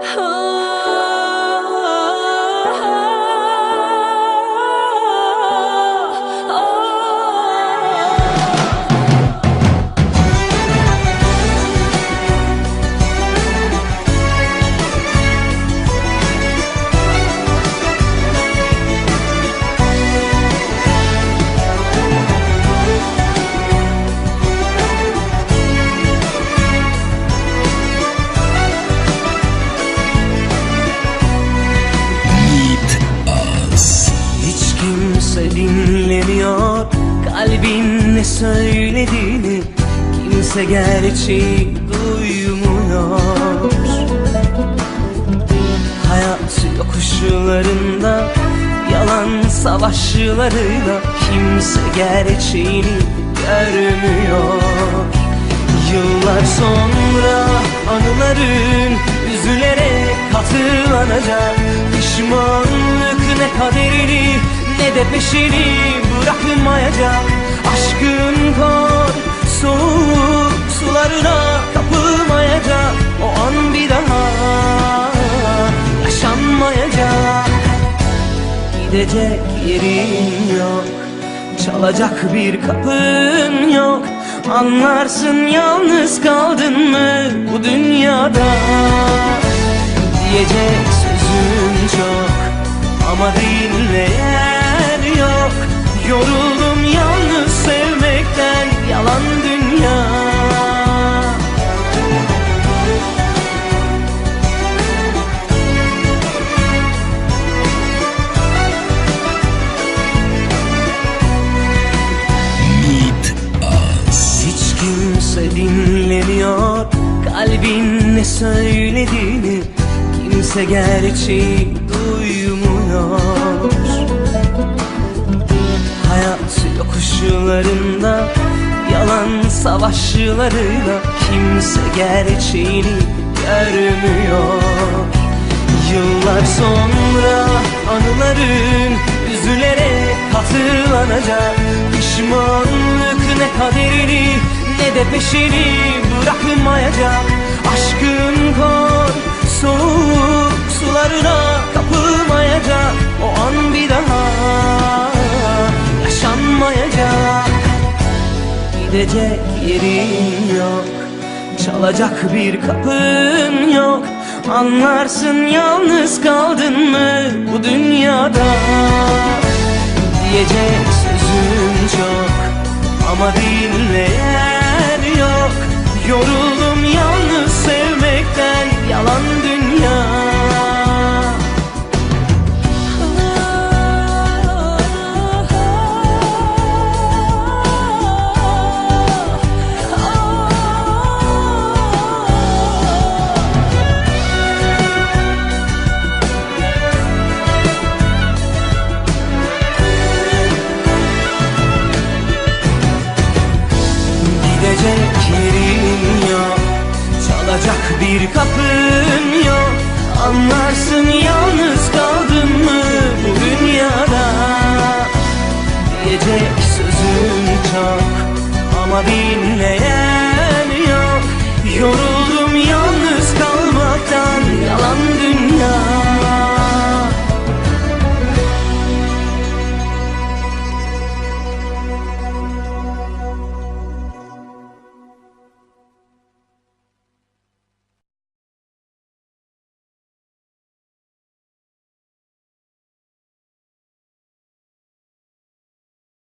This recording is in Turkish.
好 Kalbin ne söylediğini Kimse gerçeği duymuyor. Hayat yokuşlarında Yalan savaşlarıyla Kimse gerçeğini görmüyor. Yıllar sonra anıların üzülerek hatırlanacak Pişmanlık ne kaderini ne de peşini bırakmayacak Aşkın kor soğuk sularına kapılmayacak O an bir daha yaşanmayacak. Gidecek yerin yok Çalacak bir kapın yok. Anlarsın yalnız kaldın mı bu dünyada? Diyecek sözün çok Ama yok Yoruldum yalnız sevmekten Yalan dünya. Meet Us. Hiç kimse dinlemiyor Kalbin ne söylediğini. Kimse gerçeği duymuyor savaşlarıyla Kimse gerçeğini görmüyor. Yıllar sonra anıların üzülerek hatırlanacak Pişmanlık ne kaderini ne de peşini bırakmayacak. Aşkın kor soğuk sularına kapılmayacak. O an Gidecek yerin yok Çalacak bir kapın yok. Anlarsın yalnız kaldın mı bu dünyada? Diyecek sözün çok Ama dinleyen yok. Yoruldum yalnız bir kapın yok. Anlarsın yalnız kaldın mı bu dünyada? Diyecek sözün çok Ama dinleyen yok. Yorul